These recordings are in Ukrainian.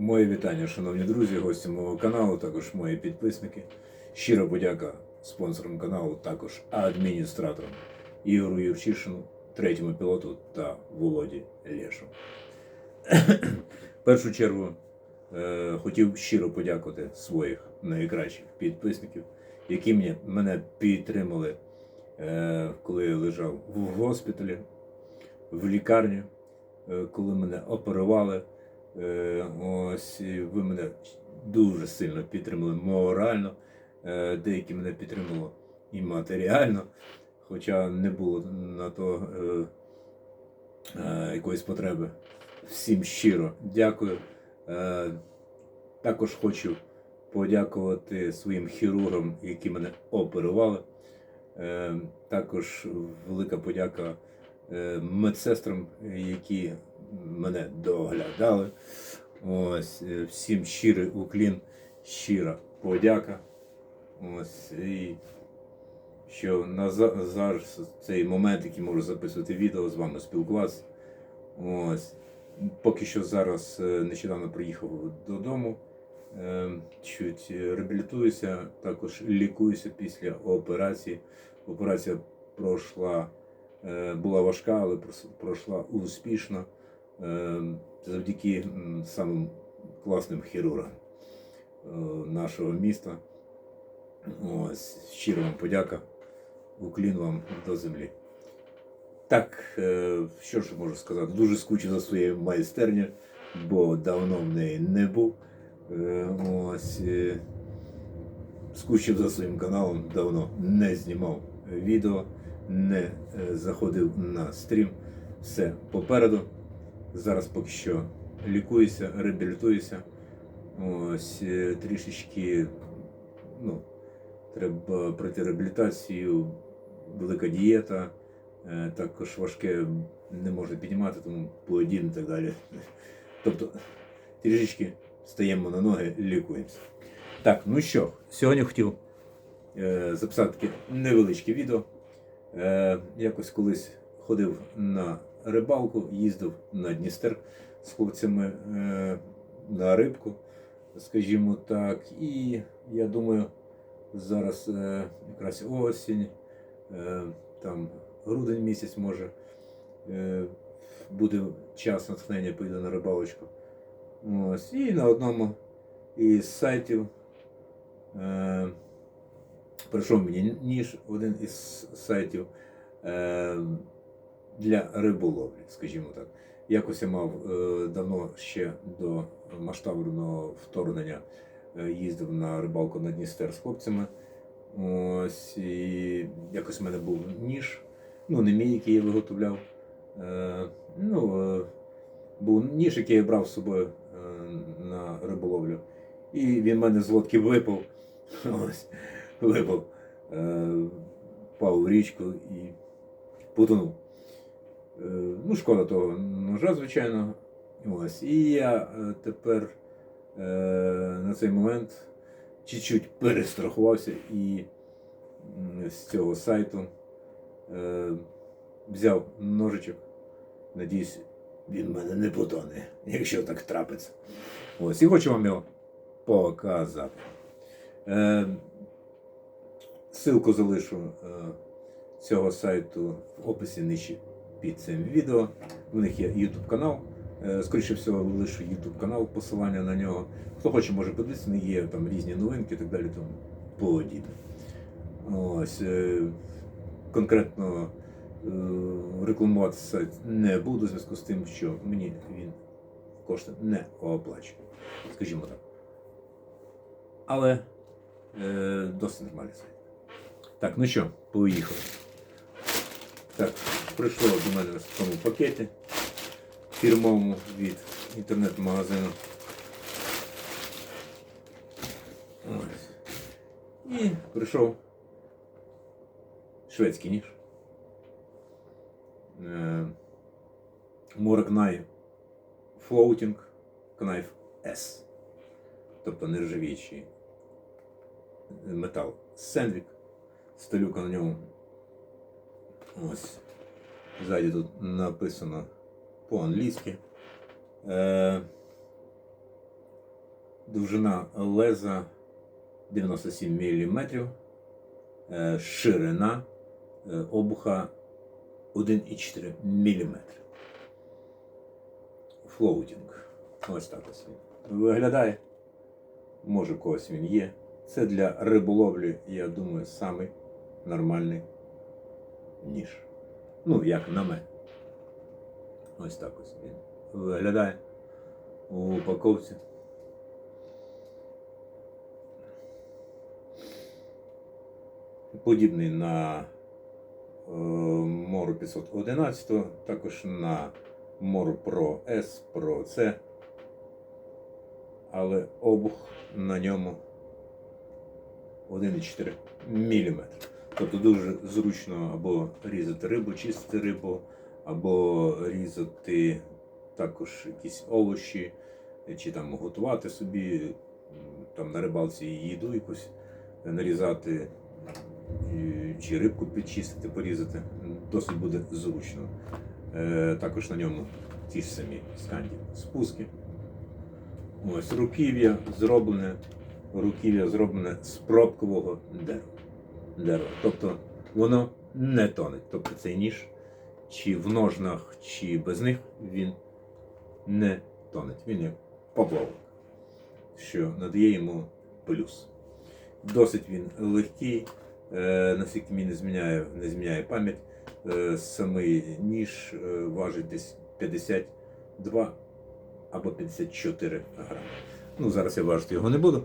Моє вітання, шановні друзі, гості мого каналу, також мої підписники. Щира подяка спонсорам каналу, також адміністраторам Ігору Юрчишину, третьому пілоту та Володі Лєшу. В першу чергу е, хотів щиро подякувати своїх найкращих підписників, які мене, мене підтримали, е, коли я лежав в госпіталі, в лікарні, е, коли мене оперували. Е, Ось ви мене дуже сильно підтримали морально. Е, Деякі мене підтримали і матеріально, хоча не було на то е, якоїсь потреби. Всім щиро дякую. Також хочу подякувати своїм хірургам, які мене оперували. Також велика подяка медсестрам, які мене доглядали. Ось е, всім щирий уклін, щира подяка. Ось і що на зараз цей момент, який можу записувати відео, з вами спілкуватися. Ось. Поки що зараз е, нещодавно приїхав додому. е, Чуть реабілітуюся, також лікуюся після операції. Операція пройшла, була важка, але пройшла успішно завдяки м, самим класним хірургам е, нашого міста. Ось, щиро вам подяка. Уклін вам до землі. Так, е, що ж можу сказати? Дуже скучив за своєю майстерню, бо давно в неї не був. Е, Ось, е, скучив за своїм каналом, давно не знімав відео, не заходив на стрім. Все попереду. Зараз поки що лікуюся, реабілітуюся. Ось е, трішечки ну, треба пройти реабілітацію, велика дієта, е, також важке не можна піднімати, тому поодін і так далі. Тобто трішечки стаємо на ноги, лікуємося. Так, ну що, сьогодні хотів е, записати таке невеличке відео. Е, якось колись ходив на рибалку, їздив на Дністер з хлопцями е, на рибку, скажімо так. І я думаю, зараз е, якраз осінь, е, там грудень місяць може. Буде час натхнення, поїду на рибалочку. Ось. І на одному із сайтів прийшов мені ніж, один із сайтів для риболовлі, скажімо так. Якось я мав е, давно ще до масштабного вторгнення е, їздив на рибалку на Дністер з хлопцями. Ось, і якось в мене був ніж, ну не мій, який я виготовляв. Е, ну, був ніж, який я брав з собою на риболовлю. І він в мене з лодки випав. Ось, випав. Впав в річку і потонув. Ну, шкода того ножа, звичайно. Ось. І я е, тепер е, на цей момент чуть-чуть перестрахувався і з цього сайту е, взяв ножичок. Надіюсь, він мене не потоне, якщо так трапиться. Ось, і хочу вам його показати. Е, Силку залишу е, цього сайту в описі нижче під цим відео. У них є YouTube канал. Е, Скоріше всього, лишу YouTube канал, посилання на нього. Хто хоче, може подивитися, них є там різні новинки і так далі, тому подібне. Ось, е, конкретно е, рекламувати сайт не буду в зв'язку з тим, що мені він кошти не оплачує, скажімо так. Але досить нормальний сайт. Так, ну що, поїхали. Так, прийшло до мене в такому пакеті фірмовому від інтернет-магазину. І прийшов шведський ніж. Е, Morag Knife Floating Knife S. Тобто нержавіючий метал Сенвік. Сталюка на ньому. Ось. Ззаді тут написано по-англійськи. Е, Довжина леза 97 мм, е, ширина е, обуха 1,4 мм. Флоутінг. Ось так ось він виглядає. Може, когось він є. Це для риболовлі, я думаю, самий нормальний ніж. Ну, як на мене. Ось так ось він виглядає у упаковці. Подібний на е, Мору 511, також на Мору Pro S, Pro C, але обух на ньому 1,4 мм. Тобто дуже зручно або різати рибу, чистити рибу, або різати також якісь овочі, чи там готувати собі там на рибалці їду якусь нарізати, чи рибку підчистити, порізати. Досить буде зручно. Е, Також на ньому ті ж самі сканді спуски. Ось руків'я зроблене, руків'я зроблене з пробкового дерева. Дерева. Тобто воно не тонеть. Тобто цей ніж, чи в ножнах, чи без них, він не тонеть. Він як поплавок, що надає йому плюс. Досить він легкий, е, наскільки мені не зміняє, не зміняє пам'ять. Е, самий ніж е, важить десь 52 або 54 грами. Ну, зараз я важити його не буду.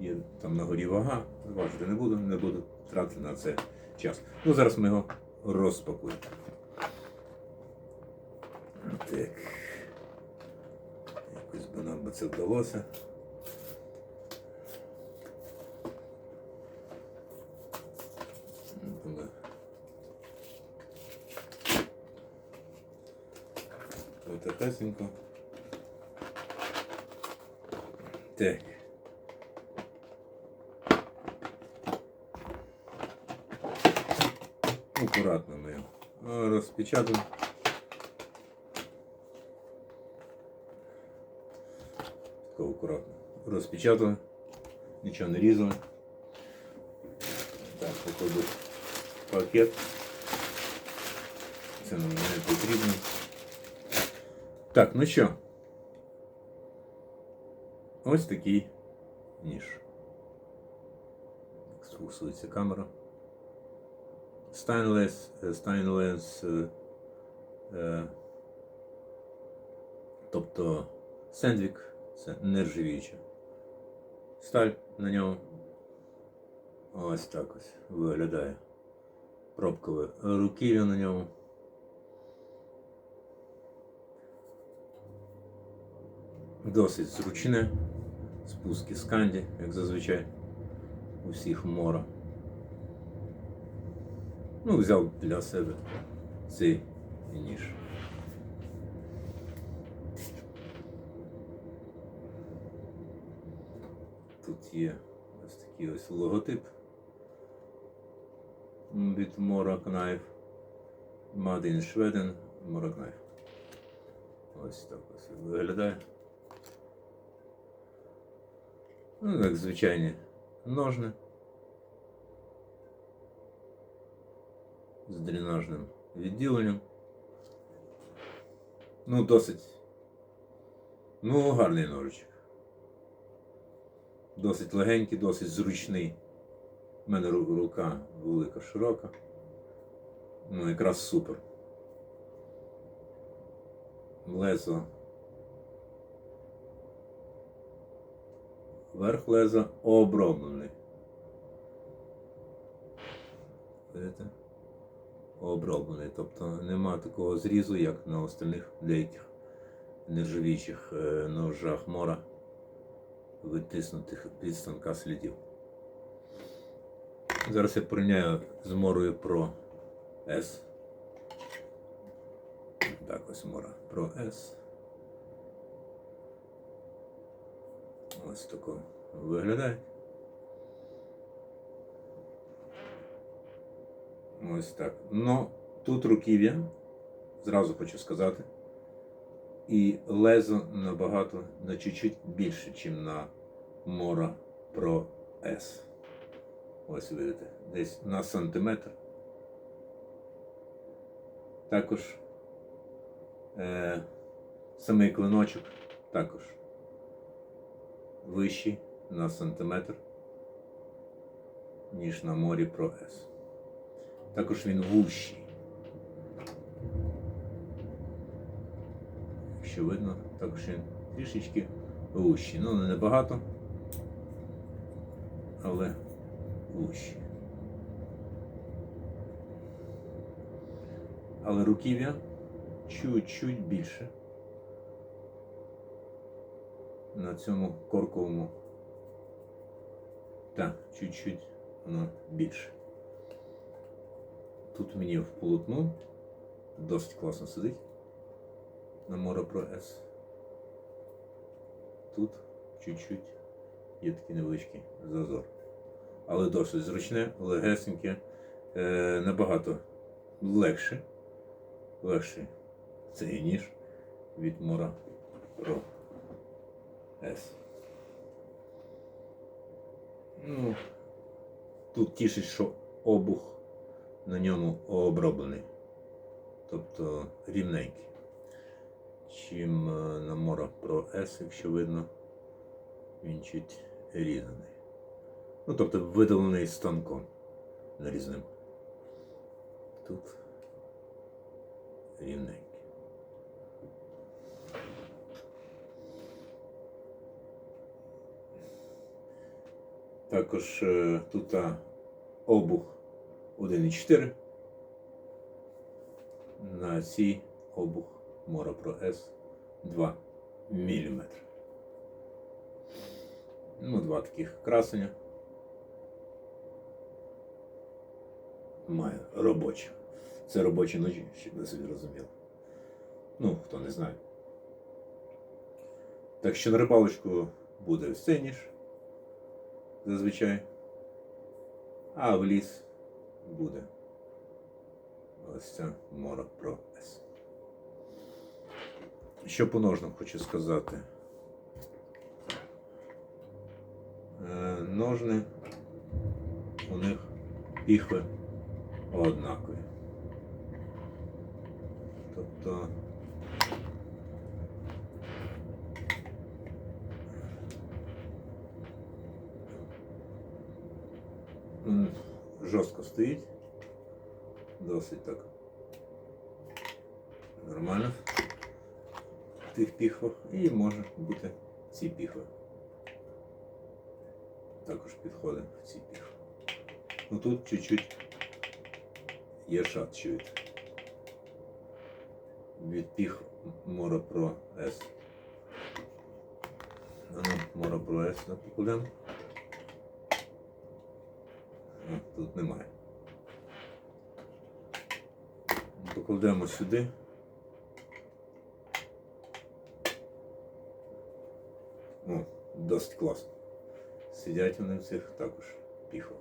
Є там на горі вага, важити не буду, не буду тратити на це час. Ну, зараз ми його розпакуємо. Так. Якось би нам би це вдалося. Отакасенько. Так. Аккуратно ми його розпечатаємо. Тако акуратно. Розпечатали. Нічого не різали. Так, покладу в пакет. Це нам не потрібно. Так, ну що? Ось такий ніж. Сфокусується камера. Stainless, е, stainless, е, е, тобто сендвік, це нержавіюча сталь на ньому. Ось так ось виглядає пробкове руків'я на ньому. Досить зручне. Спуски сканді, як зазвичай у всіх мора. Ну, взяв для себе цей ніж. Тут є ось такий ось логотип від Mora Knife. Made in Sweden Mora Knife. Ось так ось виглядає. Ну, як звичайні ножни. З дренажним відділенням. Ну, досить. Ну, гарний ножичок. Досить легенький, досить зручний. У мене рука велика, широка. Ну, якраз супер. Лезо. Верх леза оброблений. Видите? Оброблений. Тобто нема такого зрізу, як на остальних деяких нержавіючих е, ножах мора, витиснутих від станка слідів. Зараз я порівняю з морою Pro S. Так, ось мора Pro S. Ось тако виглядає. Ось так. Ну, тут руків'я, зразу хочу сказати. І лезо набагато на чуть-чуть більше, ніж на Мора Pro S. Ось видите, десь на сантиметр. Також е, самий клиночок також вищий на сантиметр, ніж на морі Pro S. Також він вущий. Якщо видно, також він трішечки вущий. Ну, не небагато, але вущий. Але руків'я чуть-чуть більше. На цьому корковому. Так, чуть-чуть воно більше. Тут мені в полотну досить класно сидить на Mora Pro S. Тут чуть-чуть є такий невеличкий зазор. Але досить зручне, легесеньке, е, набагато легше. Легший цей ніж від Mora Pro S. Ну, тут тішить, що обух на ньому оброблений. Тобто рівненький. Чим е, на Mora Pro S, якщо видно, він чуть різаний. Ну, тобто видалений станком нарізним. Тут рівненький. Також е, тут обух 1,4. На цій обух Pro S 2 мм. Ну, два таких красення. Має робочі. Це робочі ножі, щоб ви собі розуміли. Ну, хто не знає. Так що на рибалочку буде цей ніж зазвичай. А в ліс буде ось ця Mora Pro S. Що по ножнам хочу сказати. Е, Ножни у них піхви однакові. Тобто м, жорстко стоїть. Досить так. Нормально. В тих піхвах. І може бути ці піхви. Також підходить в ці піхви. Ну тут чуть-чуть є шат чуєте. Від піх Mora Pro S. А ну, Mora Pro S да, покладемо. Тут немає. Покладемо сюди. О, досить класно. Сидять вони в цих також піхах.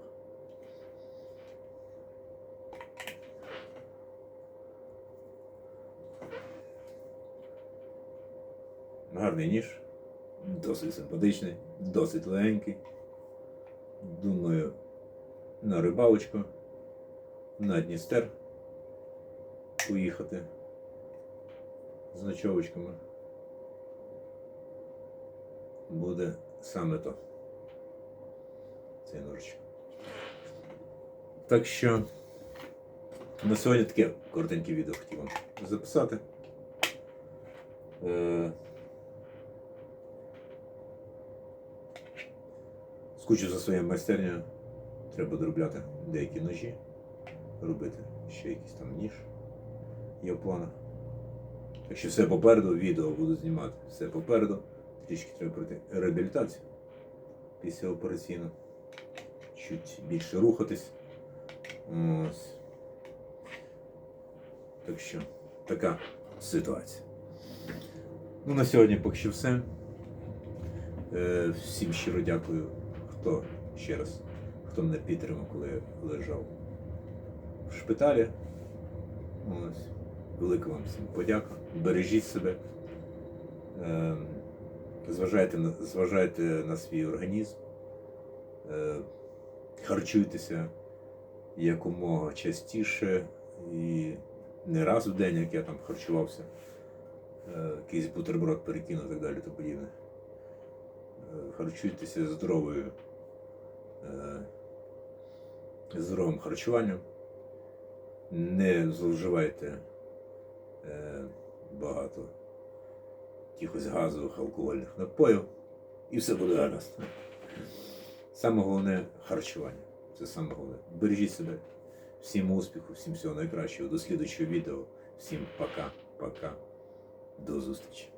Гарний ніж, досить симпатичний, досить легенький. Думаю, на рибалочку, на Дністер поїхати з ночовочками. Буде саме то. Цей ножичок. Так що на сьогодні таке коротеньке відео хотів вам записати. Е, Скучу за своєю майстернею. Треба доробляти деякі ножі, робити ще якийсь там ніж. Є в планах. Так що все попереду, відео буду знімати. Все попереду. Трішки треба пройти реабілітацію після операційну. Чуть більше рухатись. Ось. Так що така ситуація. Ну, на сьогодні поки що все. Е, всім щиро дякую, хто ще раз, хто мене підтримав, коли я лежав в шпиталі. Ось. Велика вам всім подяка. Бережіть себе. Е, зважайте на, зважайте на свій організм, е, харчуйтеся якомога частіше і не раз в день, як я там харчувався, е, якийсь бутерброд перекинув і так далі, то подібне. Е, Харчуйтеся здоровою, здоровим харчуванням, не зловживайте е, багато якихось газових алкогольних напоїв, і все буде гаразд. Саме головне харчування. Це саме головне. Бережіть себе. Всім успіху, всім всього найкращого. До слідуючого відео. Всім пока, пока. До зустрічі.